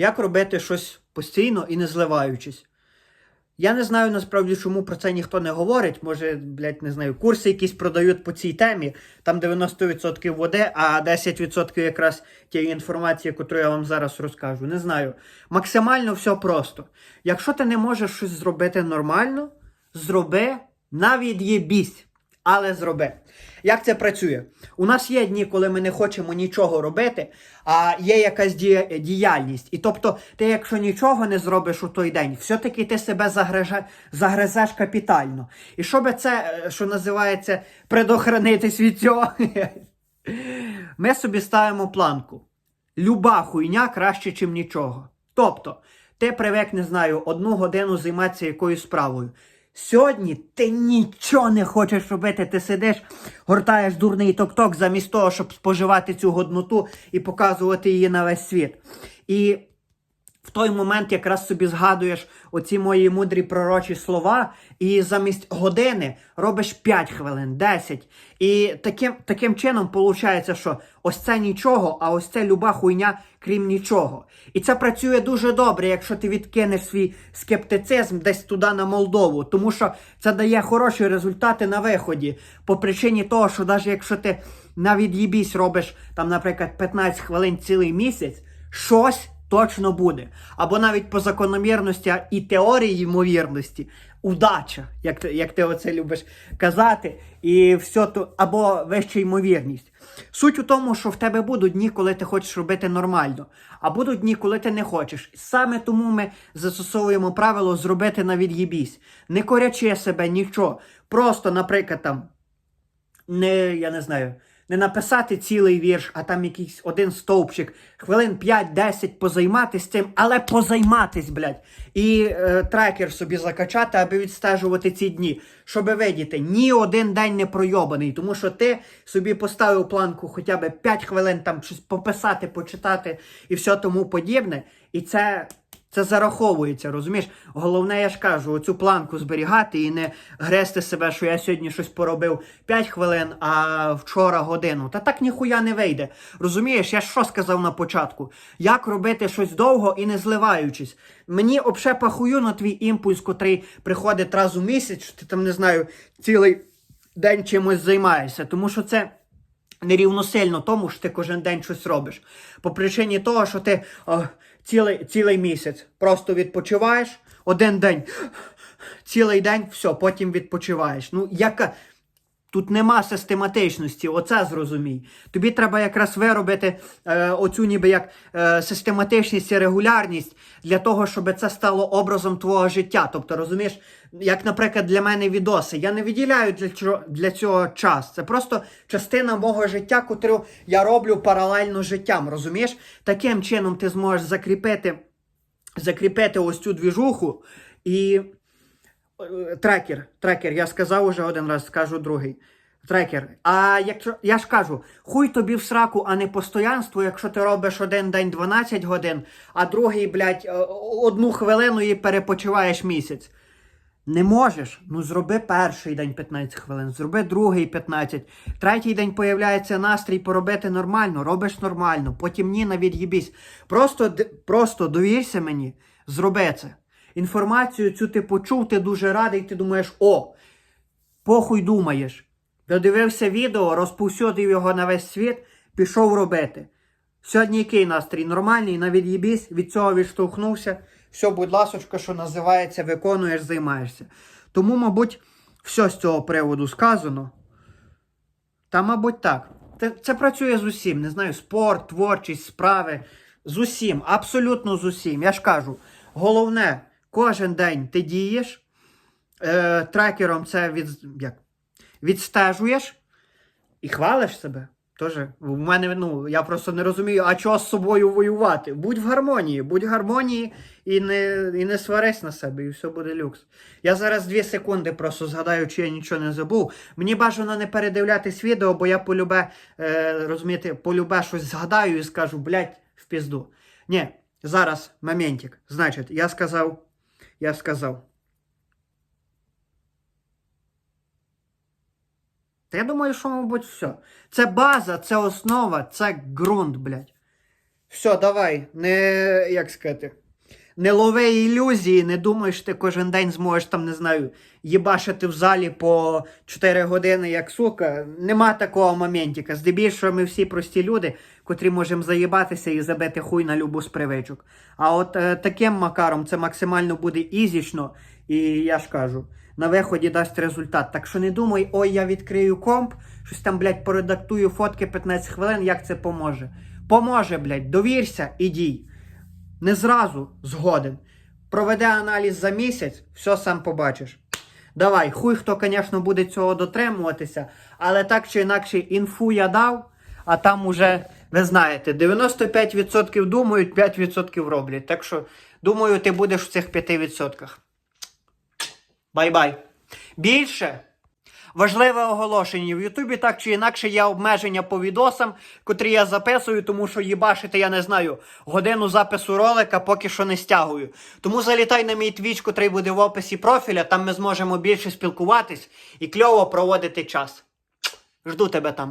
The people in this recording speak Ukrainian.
Як робити щось постійно і не зливаючись. Я не знаю насправді, чому про це ніхто не говорить. Може, блядь, не знаю, курси якісь продають по цій темі. Там 90% води, а 10% якраз тієї інформації, яку я вам зараз розкажу. Не знаю. Максимально все просто. Якщо ти не можеш щось зробити нормально, зроби навіть є бісь, але зроби. Як це працює? У нас є дні, коли ми не хочемо нічого робити, а є якась дія- діяльність. І тобто, ти, якщо нічого не зробиш у той день, все-таки ти себе загрежа- загризеш капітально. І щоб це, е, що називається, предохранитись від цього, ми собі ставимо планку. Люба хуйня краще, ніж нічого. Тобто, ти привик, не знаю, одну годину займатися якоюсь справою. Сьогодні ти нічого не хочеш робити, ти сидиш, гортаєш дурний ток-ток замість того, щоб споживати цю годноту і показувати її на весь світ. І в той момент якраз собі згадуєш оці мої мудрі пророчі слова, і замість години робиш 5 хвилин, 10. І таким, таким чином виходить, що ось це нічого, а ось це люба хуйня, крім нічого. І це працює дуже добре, якщо ти відкинеш свій скептицизм десь туди на Молдову, тому що це дає хороші результати на виході. По причині того, що навіть якщо ти навіть їбісь робиш там, наприклад, 15 хвилин цілий місяць, щось точно буде. Або навіть по закономірності і теорії ймовірності, удача, як ти, як ти оце любиш казати, і все то, або вища ймовірність. Суть у тому, що в тебе будуть дні, коли ти хочеш робити нормально, а будуть дні, коли ти не хочеш. Саме тому ми застосовуємо правило зробити на від'їбісь, не корячи себе нічого. Просто, наприклад, там не, я не знаю, не написати цілий вірш, а там якийсь один стовпчик, хвилин 5-10 позайматись цим, але позайматись, блядь. І е, трекер собі закачати, аби відстежувати ці дні. Щоб видіти, ні один день не пройобаний, тому що ти собі поставив планку хоча б 5 хвилин там щось пописати, почитати і все тому подібне. І це. Це зараховується, розумієш? Головне, я ж кажу, оцю планку зберігати і не грести себе, що я сьогодні щось поробив 5 хвилин, а вчора годину. Та так ніхуя не вийде. Розумієш, я що сказав на початку? Як робити щось довго і не зливаючись? Мені обше на твій імпульс, котрий приходить раз у місяць, що ти там не знаю, цілий день чимось займаєшся. Тому що це нерівносильно тому, що ти кожен день щось робиш. По причині того, що ти о, цілий, цілий місяць просто відпочиваєш, один день, цілий день, все, потім відпочиваєш. Ну, яка. Тут нема систематичності, оце зрозумій. Тобі треба якраз виробити е, оцю ніби як е, систематичність і регулярність для того, щоб це стало образом твого життя. Тобто, розумієш, як, наприклад, для мене відоси. Я не виділяю для, для цього час. Це просто частина мого життя, котру я роблю паралельно життям. Розумієш? Таким чином ти зможеш закріпити, закріпити ось цю двіжуху і. Трекер, трекер, я сказав уже один раз, скажу другий. Трекер. А якщо я ж кажу, хуй тобі в сраку, а не постоянство, якщо ти робиш один день 12 годин, а другий, блядь, е, одну хвилину і перепочиваєш місяць. Не можеш? Ну зроби перший день 15 хвилин, зроби другий 15. Третій день появляється настрій поробити нормально, робиш нормально, потім ні на від'їбісь. Просто, просто довірся мені, зроби це. Інформацію цю ти почув, ти дуже радий, ти думаєш, о, похуй думаєш. Додивився відео, розповсюдив його на весь світ, пішов робити. Сьогодні який настрій? Нормальний, на від'їбісь, від цього відштовхнувся. Все, будь ласочка, що називається, виконуєш, займаєшся. Тому, мабуть, все з цього приводу сказано. Та, мабуть, так. Це працює з усім. Не знаю, спорт, творчість, справи. З усім, абсолютно з усім. Я ж кажу, головне, кожен день ти дієш, е, трекером це від, як, відстежуєш і хвалиш себе. Тоже в мене, ну, я просто не розумію, а чого з собою воювати? Будь в гармонії, будь в гармонії і не, і не сварись на себе, і все буде люкс. Я зараз дві секунди просто згадаю, чи я нічого не забув. Мені бажано не передивлятись відео, бо я полюбе, е, розумієте, полюбе щось згадаю і скажу, блядь, в пізду. Ні, зараз моментик. Значить, я сказав, я сказав. Та я думаю, що, мабуть, все. Це база, це основа, це ґрунт, блядь. Все, давай. Не як сказати. Не лови ілюзії, не думай, що ти кожен день зможеш там, не знаю, їбашити в залі по 4 години, як сука. Нема такого моментіка. Здебільшого ми всі прості люди, котрі можемо заїбатися і забити хуй на любу з привичок. А от е, таким макаром це максимально буде ізічно, і я ж кажу, на виході дасть результат. Так що не думай, ой, я відкрию комп, щось там, блядь, поредактую фотки 15 хвилин, як це поможе. Поможе, блядь, довірся і дій. Не зразу згоден. Проведе аналіз за місяць, все сам побачиш. Давай, хуй хто, звісно, буде цього дотримуватися, але так чи інакше інфу я дав, а там уже, ви знаєте, 95% думають, 5% роблять. Так що, думаю, ти будеш в цих 5%. Бай-бай. Більше. Важливе оголошення. В Ютубі так чи інакше є обмеження по відосам, котрі я записую, тому що їбашити, я не знаю, годину запису ролика поки що не стягую. Тому залітай на мій твіч, котрий буде в описі профіля, там ми зможемо більше спілкуватись і кльово проводити час. Жду тебе там.